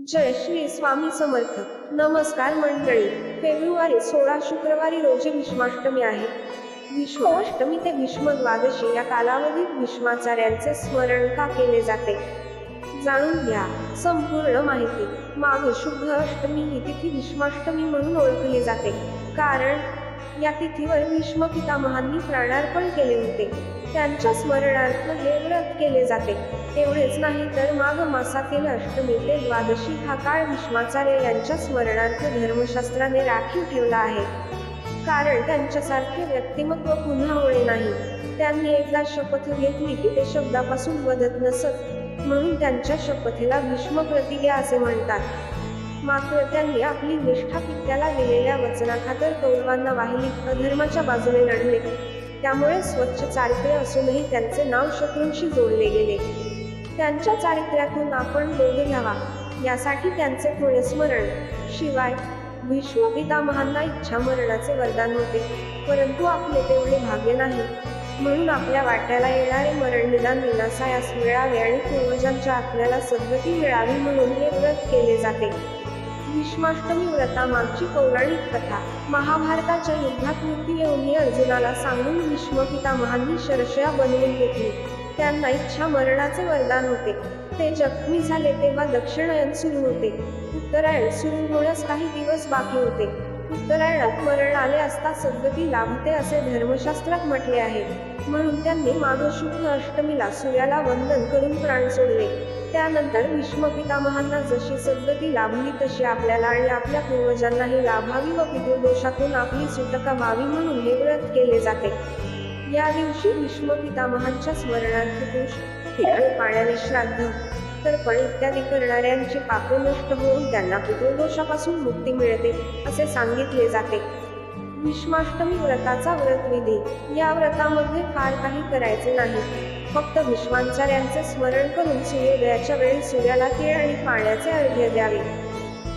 जय श्री स्वामी समर्थ. नमस्कार मंडळी. फेब्रुवारी सोळा शुक्रवारी रोजी भीष्माष्टमी आहे. भीष्माष्टमी ते भीष्म द्वादशी या कालावधीत भीष्माचार्यांचे स्मरण का केले जाते? जाणून घ्या. संपूर्ण माहिती. माघ शुद्ध अष्टमी ही तिथी भीष्माष्टमी म्हणून ओळखली जाते. कारण या तिथीवर भीष्म पितामहांनी प्राणार्पण केले होते. त्यांच्या स्मरणार्थ हे व्रत केले जाते. एवढेच नाही तर माघ मासातील अष्टमी ते द्वादशी हा काळ विश्वाचार्य यांच्या स्मरणार्थ धर्मशास्त्राने राखीव ठेवला आहे. कारण त्यांच्यासारखे व्यक्तिमत्व पुन्हा होणे नाही. त्यांनी एकदा शपथ घेतली की ते शब्दापासून वदत नसत म्हणून त्यांच्या शपथेला भीष्म प्रतिज्ञा असे म्हणतात. मात्र त्यांनी आपली निष्ठा पित्याला दिलेल्या वचनाखातर कौरवांना वाहिली अधर्माच्या बाजूने लढले. त्यामुळे स्वच्छ चारित्र्य असूनही त्यांचे नाव शत्रूंशी जोडले गेले. त्यांच्या चारित्र्यातून आपण बोध घ्यावा यासाठी त्यांचे पुण्यस्मरण शिवाय भीष्म पितामहांना इच्छा मरणाचे वरदान होते. परंतु आपले तेवढे भाग्य नाही. म्हणून आपल्या वाट्याला येणारे मरण निदान विनासायास मिळावे आणि पूर्वजांच्या आत्म्याला सद्गती मिळावी म्हणून हे व्रत केले जाते. भीष्माष्टमी व्रतामागची पौराणिक कथा. महाभारताच्या युद्धात मृत्यू येऊन अर्जुनाला सांगून भीष्म पितामहांनी शरशया बनवून घेतली. त्यांना इच्छा मरणाचे वरदान होते. ते जखमी झाले तेव्हा दक्षिणायन सुरू होते. उत्तरायण सुरू होण्यास काही दिवस बाकी होते. उत्तरायणात मरण आले असता सद्गती लाभते असे धर्मशास्त्रात म्हटले आहे. म्हणून त्यांनी माघ शुद्ध अष्टमीला सूर्याला वंदन करून प्राण सोडले. त्यानंतर भीष्म पितामहांना जशी सद्गती लाभली तशी आपल्याला आणि आपल्या पूर्वजांनाही लाभावी व पितृदोषातून आपली सुटका व्हावी म्हणून हे व्रत केले जाते. या दिवशी भीष्म पितामहांच्या स्मरणार्थ दोष पाण्याने श्राद्ध. तर्पण इत्यादी करणाऱ्यांची पापे नष्ट होऊन त्यांना पितृदोषापासून मुक्ती मिळते असे सांगितले जाते. विष्माष्टमी व्रताचा व्रत विधी या व्रतामध्ये फार काही करायचे नाही. फक्त विश्वांचार्यांचे स्मरण करून सूर्योदयाच्या वेळी सूर्याला तीळ आणि पाण्याचे अर्घ्य द्यावे.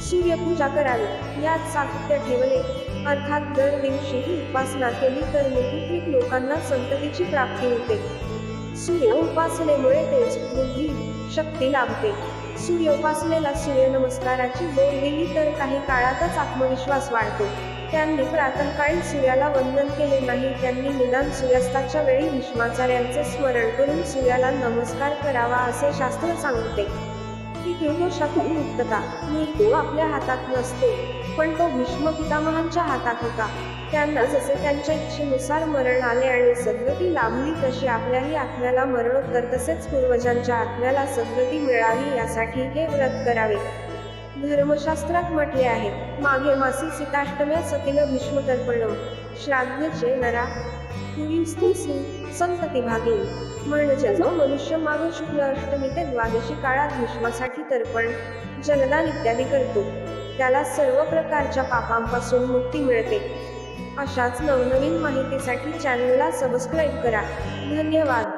सूर्यपूजा करावी. यात सातत्य ठेवले अर्थात दर दिवशी ही उपासना केली तर मुकुत्रिक लोकांना संततीची प्राप्ती होते. सूर्य उपासनेमुळे तेज बुद्धी शक्ती लाभते. सूर्य उपासनेला सूर्य नमस्काराची जोड दिली तर काही काळातच आत्मविश्वास वाढतो. त्यांनी प्रातःकाळी सूर्याला वंदन केले नाही त्यांनी निदान सूर्यास्ताच्या वेळी विश्वाचार्यांचे स्मरण करून सूर्याला नमस्कार करावा असे शास्त्र सांगते. पितृदोषातून मुक्तता मृत्यू आपल्या हातात नसतो. पण तो भीष्म पितामहांच्या हातात होता. त्यांना जसे त्यांच्या इच्छेनुसार मरण आले आणि सद्गती लाभली तशी आपल्याही आत्म्याला मरणोत्तर तसेच पूर्वजांच्या आत्म्याला सद्गती मिळावी यासाठी हे व्रत करावे. धर्मशास्त्रात म्हटले आहे मागे मासी सीताष्टम्या सतीला भीष्म तर्पणम श्राद्धचे नरा संतती भागी. म्हणजे जो मनुष्य मागे शुक्ल अष्टमी ते द्वादशी काळात भीष्मासाठी तर्पण जलदान इत्यादी करतो. त्याला सर्व प्रकारच्या पापांपासून मुक्ती मिळते. अशाच नवनवीन माहितीसाठी चॅनलला सबस्क्राईब करा. धन्यवाद.